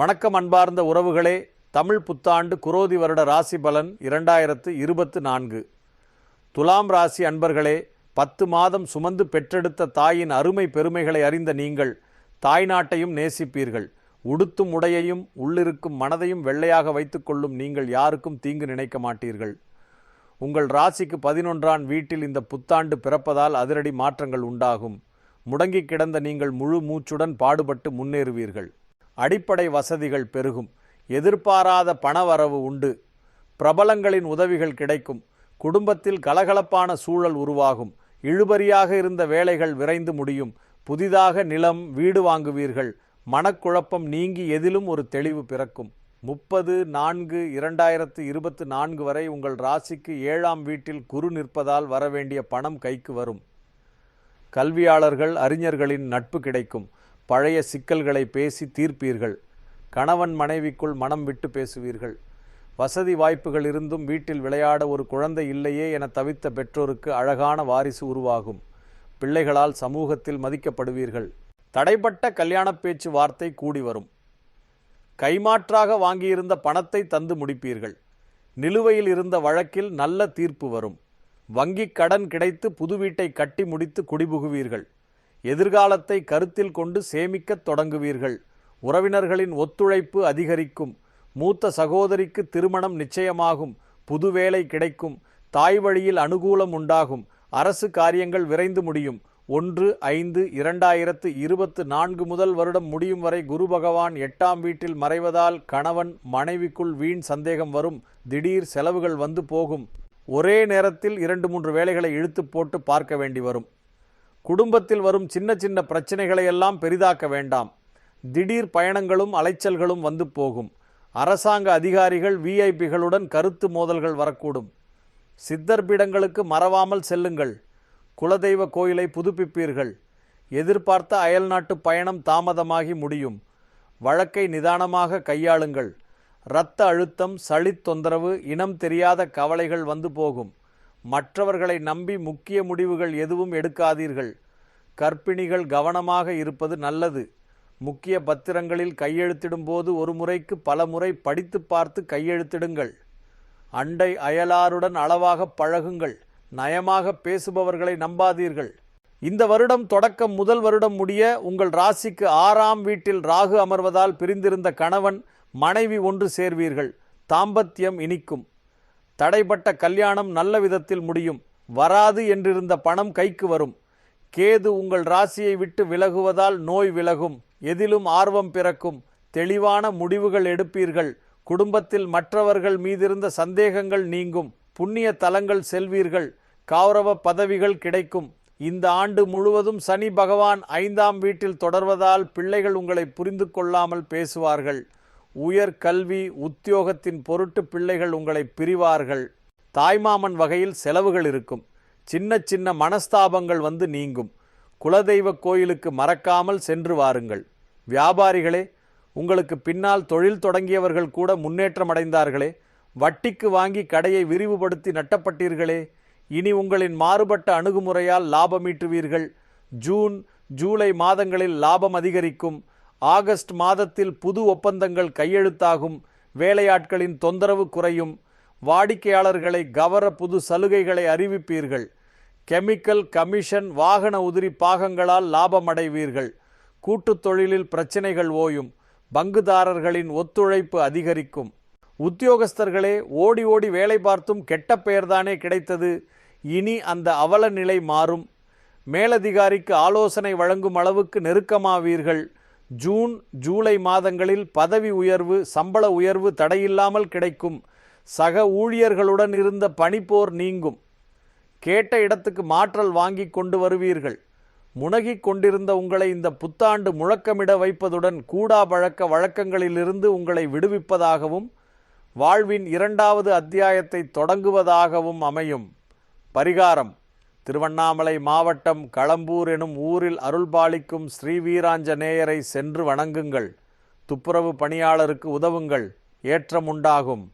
வணக்கம் அன்பார்ந்த உறவுகளே. தமிழ் புத்தாண்டு குரோதி வருட ராசி பலன் இரண்டாயிரத்து இருபத்து நான்கு. துலாம் ராசி அன்பர்களே பத்து மாதம் சுமந்து பெற்றெடுத்த தாயின் அருமை பெருமைகளை அறிந்த நீங்கள் தாய் நாட்டையும் நேசிப்பீர்கள். உடுத்தும் உடையையும் உள்ளிருக்கும் மனதையும் வெள்ளையாக வைத்துக்கொள்ளும் நீங்கள் யாருக்கும் தீங்கு நினைக்க மாட்டீர்கள். உங்கள் ராசிக்கு பதினொன்றாம் வீட்டில் இந்த புத்தாண்டு பிறப்பதால் அதிரடி மாற்றங்கள் உண்டாகும். முடங்கி கிடந்த நீங்கள் முழு மூச்சுடன் பாடுபட்டு முன்னேறுவீர்கள். அடிப்படை வசதிகள் பெருகும். எதிர்பாராத பணவரவு உண்டு. பிரபலங்களின் உதவிகள் கிடைக்கும். குடும்பத்தில் கலகலப்பான சூழல் உருவாகும். இழுபறியாக இருந்த வேலைகள் விரைந்து முடியும். புதிதாக நிலம் வீடு வாங்குவீர்கள். மனக்குழப்பம் நீங்கி எதிலும் ஒரு தெளிவு பிறக்கும். முப்பது நான்கு இரண்டாயிரத்து இருபத்து நான்கு வரை உங்கள் ராசிக்கு ஏழாம் வீட்டில் குரு நிற்பதால் வரவேண்டிய பணம் கைக்கு வரும். கல்வியாளர்கள் அறிஞர்களின் நட்பு கிடைக்கும். பழைய சிக்கல்களை பேசி தீர்ப்பீர்கள். கணவன் மனைவிக்குள் மனம் விட்டு பேசுவீர்கள். வசதி வாய்ப்புகள் இருந்தும் வீட்டில் விளையாட ஒரு குழந்தை இல்லையே என தவித்த பெற்றோருக்கு அழகான வாரிசு உருவாகும். பிள்ளைகளால் சமூகத்தில் மதிக்கப்படுவீர்கள். தடைப்பட்ட கல்யாணப் பேச்சு வார்த்தை கூடி வரும். கைமாற்றாக வாங்கியிருந்த பணத்தை தந்து முடிப்பீர்கள். நிலுவையில் இருந்த வழக்கில் நல்ல தீர்ப்பு வரும். வங்கிக் கடன் கிடைத்து புது வீட்டை கட்டி முடித்து குடிபுகுவீர்கள். எதிர்காலத்தை கருத்தில் கொண்டு சேமிக்கத் தொடங்குவீர்கள். உறவினர்களின் ஒத்துழைப்பு அதிகரிக்கும். மூத்த சகோதரிக்கு திருமணம் நிச்சயமாகும். புது வேலை கிடைக்கும். தாய் வழியில் அனுகூலம் உண்டாகும். அரசு காரியங்கள் விரைந்து முடியும். ஒன்று ஐந்து இரண்டாயிரத்து இருபத்து நான்கு முதல் வருடம் முடியும் வரை குரு பகவான் எட்டாம் வீட்டில் மறைவதால் கணவன் மனைவிக்குள் வீண் சந்தேகம் வரும். திடீர் செலவுகள் வந்து போகும். ஒரே நேரத்தில் இரண்டு மூன்று வேலைகளை இழுத்து போட்டு பார்க்க வேண்டி வரும். குடும்பத்தில் வரும் சின்ன சின்ன பிரச்சனைகளை எல்லாம் பெரிதாக்க வேண்டாம். திடீர் பயணங்களும் அலைச்சல்களும் வந்து போகும். அரசாங்க அதிகாரிகள் விஐபிகளுடன் கருத்து மோதல்கள் வரக்கூடும். சித்தர் பீடங்களுக்கு மறவாமல் செல்லுங்கள். குலதெய்வ கோயிலை புதுப்பிப்பீர்கள். எதிர்பார்த்த அயல்நாட்டு பயணம் தாமதமாகி முடியும். வழக்கை நிதானமாக கையாளுங்கள். இரத்த அழுத்தம் சளித் தொந்தரவு இனம் தெரியாத கவலைகள் வந்து போகும். மற்றவர்களை நம்பி முக்கிய முடிவுகள் எதுவும் எடுக்காதீர்கள். கர்ப்பிணிகள் கவனமாக இருப்பது நல்லது. முக்கிய பத்திரங்களில் கையெழுத்திடும்போது ஒரு முறைக்கு பல முறை படித்து பார்த்து கையெழுத்திடுங்கள். அண்டை அயலாருடன் அளவாக பழகுங்கள். நயமாக பேசுபவர்களை நம்பாதீர்கள். இந்த வருடம் தொடக்கம் முதல் வருடம் முடிய உங்கள் ராசிக்கு ஆறாம் வீட்டில் ராகு அமர்வதால் பிரிந்திருந்த கணவன் மனைவி ஒன்று சேர்வீர்கள். தாம்பத்தியம் இனிக்கும். தடைப்பட்ட கல்யாணம் நல்ல விதத்தில் முடியும். வராது என்றிருந்த பணம் கைக்கு வரும். கேது உங்கள் ராசியை விட்டு விலகுவதால் நோய் விலகும். எதிலும் ஆர்வம் பிறக்கும். தெளிவான முடிவுகள் எடுப்பீர்கள். குடும்பத்தில் மற்றவர்கள் மீதிருந்த சந்தேகங்கள் நீங்கும். புண்ணிய தலங்கள் செல்வீர்கள். கௌரவ பதவிகள் கிடைக்கும். இந்த ஆண்டு முழுவதும் சனி பகவான் ஐந்தாம் வீட்டில் தொடர்வதால் பிள்ளைகள் உங்களை புரிந்து கொள்ளாமல் பேசுவார்கள். உயர் கல்வி உத்தியோகத்தின் பொருட்டு பிள்ளைகள் உங்களை பிரிவார்கள். தாய்மாமன் வகையில் செலவுகள் இருக்கும். சின்ன சின்ன மனஸ்தாபங்கள் வந்து நீங்கும். குலதெய்வ கோயிலுக்கு மறக்காமல் சென்று வாருங்கள். வியாபாரிகளே உங்களுக்கு பின்னால் தொழில் தொடங்கியவர்கள் கூட முன்னேற்றம் அடைந்தார்களே வட்டிக்கு வாங்கி கடையை விரிவுபடுத்தி நட்டப்பட்டீர்களே. இனி உங்களின் மாறுபட்ட அணுகுமுறையால் லாபமீட்டுவீர்கள். ஜூன் ஜூலை மாதங்களில் லாபம் அதிகரிக்கும். ஆகஸ்ட் மாதத்தில் புது ஒப்பந்தங்கள் கையெழுத்தாகும். வேலையாட்களின் தொந்தரவு குறையும். வாடிக்கையாளர்களை கவர புது சலுகைகளை அறிவிப்பீர்கள். கெமிக்கல் கமிஷன் வாகன உதிரி பாகங்களால் லாபம் அடைவீர்கள் கூட்டுத் தொழிலில் பிரச்சினைகள் ஓயும். பங்குதாரர்களின் ஒத்துழைப்பு அதிகரிக்கும். உத்தியோகஸ்தர்களே ஓடி ஓடி வேலை பார்த்தும் கெட்ட பெயர்தானே கிடைத்தது. இனி அந்த அவல நிலை மாறும். மேலதிகாரிக்கு ஆலோசனை வழங்கும் அளவுக்கு நெருக்கமாவீர்கள். ஜூன் ஜூலை மாதங்களில் பதவி உயர்வு சம்பள உயர்வு தடையில்லாமல் கிடைக்கும். சக ஊழியர்களுடன் இருந்த பணிப்போர் நீங்கும். கேட்ட இடத்துக்கு மாற்றல் வாங்கி கொண்டு வருவீர்கள். முனகிக் கொண்டிருந்த உங்களை இந்த புத்தாண்டு முழக்கமிட வைப்பதுடன் கூடா பழக்க வழக்கங்களிலிருந்து உங்களை விடுவிப்பதாகவும் வாழ்வின் இரண்டாவது அத்தியாயத்தை தொடங்குவதாகவும் அமையும். பரிகாரம். திருவண்ணாமலை மாவட்டம் களம்பூர் எனும் ஊரில் அருள்பாலிக்கும் ஸ்ரீவீராஞ்சநேயரை சென்று வணங்குங்கள். துப்புரவு பணியாளருக்கு உதவுங்கள். ஏற்றம் உண்டாகும்.